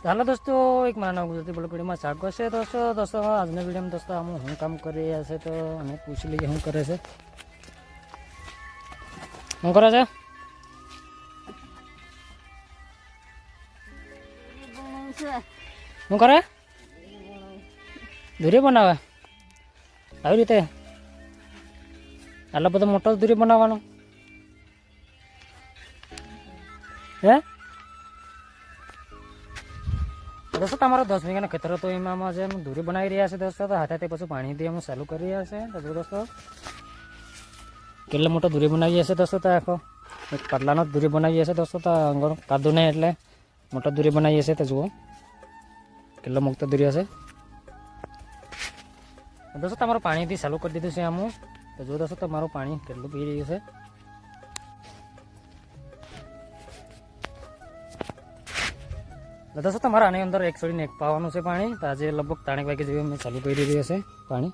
હાલો દોસ્તો, એક મારા નામ ગુજરાતી બ્લોગ વિડીયોમાં સ્વાગત છે. દોસ્તો દોસ્તો આજના વિડીયોમાં દોસ્તો આમ શું કામ કરી રહ્યા છે તો અમે પૂછી લઈએ શું કરે છે. શું કરે છે? શું કરે? દૂરી બનાવે? આવી રીતે? આટલો બધો મોટો દૂરી બનાવવાનો? હે? દોસ્તો, તમારો દસ વીઘાના ખેતર હતો એમાં જે દૂરી બનાવી રહ્યા છે દોસ્તો, તો હાથે પછી પાણીથી અમે ચાલુ કરી રહ્યા છે. તો દોસ્તો, કેટલો મોટો દૂરી બનાવીએ છે દોસ્તો તો આખો? એક પાટલાનો દૂરી બનાવીએ છે દોસ્તો, તો અંગર કાદું નહીં એટલે મોટો દૂરી બનાવીએ છે, તો જુઓ. કેટલો મોટો દૂરી હશે. દોસ્તો, તમારું પાણીથી ચાલુ કરી દીધું છે આમ. તો જો દોસ્તો, તમારું પાણી કેટલું પી રહ્યું છે. તો દોસ્તો તમારે આની અંદર એક છોડીને એક પાવાનું છે પાણી. તો આજે લગભગ ત્રણેક વાગે જેવી અમે ચાલુ કરી રહ્યું છે પાણી.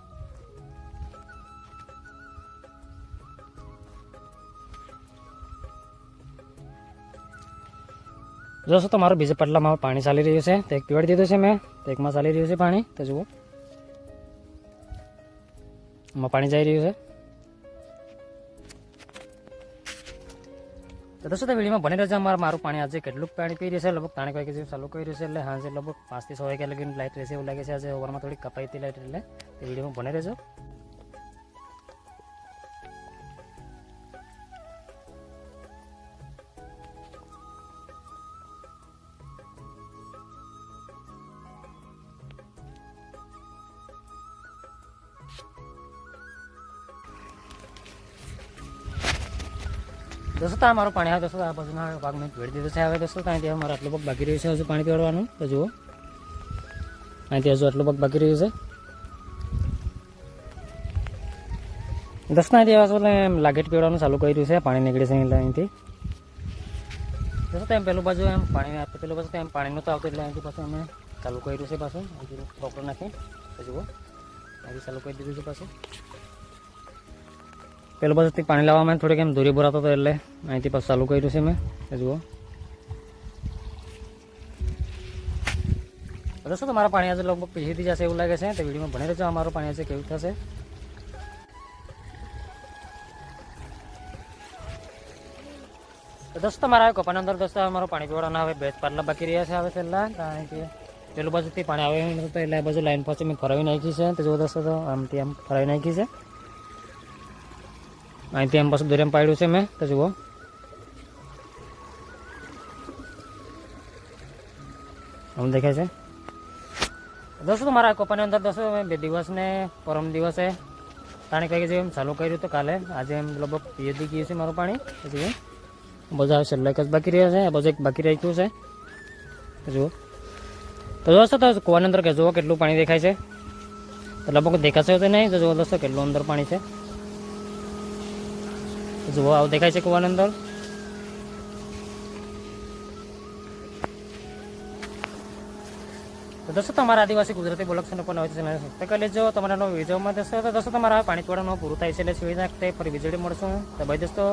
જોશો તો મારું બીજા પટલામાં પાણી ચાલી રહ્યું છે. તો એક પીવડી દીધું છે મેં. તો એકમાં ચાલી રહ્યું છે પાણી. તો જુઓ. એમાં પાણી જઈ રહ્યું છે. તો દોસ્તો વિડીયોમાં બની રહેશે અમારે મારું પાણી. આજે કેટલું પાણી પી રહ્યું છે? લગભગ ત્રણ વાગે જેવું ચાલુ કરી રહ્યું છે. એટલે હાજે લગભગ પાંચથી છ વાગ્યા લગીને લાઇટ રહેશે એવું લાગે છે. આજે ઓવરમાં થોડી કપાઈ હતી લાઇટ એટલે તે વિડીયોમાં ભણી રહેજો. દોસ્તો તો, મારું પાણી આવે દોસ્તો આ બાજુના ભાગ મેં ભેળ દીધો છે, હવે દોસ્તો ત્યાં અમારે આટલું પગ બાકી રહ્યું છે, હજુ પાણી પીવડવાનું તો જુઓ. અહીંથી હજુ આટલું પગ બાકી રહ્યું છે. દસ હવે શું એમ લાગેટ પીવડવાનું ચાલુ કર્યું છે, પાણી નીકળે છે એટલે અહીંથી. દોસ્તો એમ પેલું બાજુ એમ પાણી આપતું પેલું બાજુ એમ પાણી નહોતું આવતું એટલે અહીંથી પાછું અમે ચાલુ કર્યું છે પાછું. અહીંથી પ્રોપર નાખી. હજુ અહીંથી ચાલુ કરી દીધું છે પાછું. પેલું બાજુથી પાણી લાવવામાં થોડીક એમ દૂરી ભરાતો હતો એટલે અહીંથી પાછું ચાલુ કર્યું છે મેં. જુઓ. દોસ્તો, તમારા પાણી આજે લગભગ પીસીથી જશે એવું લાગે છે. તો વિડીયોમાં ભણી રહેજો. અમારું પાણી આજે કેવું થશે? દોસ્તો, મારા કપાની અંદર દોસ્તો, અમારું પાણી પીવડાના હવે બે પાટલા બાકી રહ્યા છે હવે પહેલાં કારણ કે પેલું બાજુથી પાણી આવે નતું એટલે આ બાજુ લાઈન પછી મેં ફરાવી નાખી છે. તો જો દોસ્તો, તો આમથી આમ ફરાવી નાખી છે. અહીંથી એમ પાછું દોરેમ પાડ્યું છે મેં, તો જુઓ. આમ દેખાય છે? દોસ્તો, મારા કોપાની અંદર દોસ્તો મેં બે દિવસ ને પરમ દિવસે પાણી કઈ એમ ચાલુ કર્યું તો કાલે. આજે એમ લગભગ પીએથી ગયું છે મારું પાણી. પછી બધા છેલ્લા જ બાકી રહ્યા છે, આ બધું એક બાકી રાખ્યું છે. જુઓ. તો દોસ્તો, તો કુવાની અંદર કે જુઓ કેટલું પાણી દેખાય છે. તો લગભગ દેખાશે તો નહીં, તો જુઓ દોસ્તો, કેટલું અંદર પાણી છે. જુઓ, આવું દેખાય છે કુવાની અંદર? તો દોસ્તો, તમારા આદિવાસી ગુજરાતી બોલક છે પણ ચેનલ સબસ્ક્રાઈબ કરી લેજો. તમારા નવો વિડીયોમાં દોસ્તો તો દોસ્તો, તમારા પાણી પીવાનું પૂરું થાય છે એટલે સુવિધા ફરી વીજળી મળશું. તો ભાઈ દોસ્તો.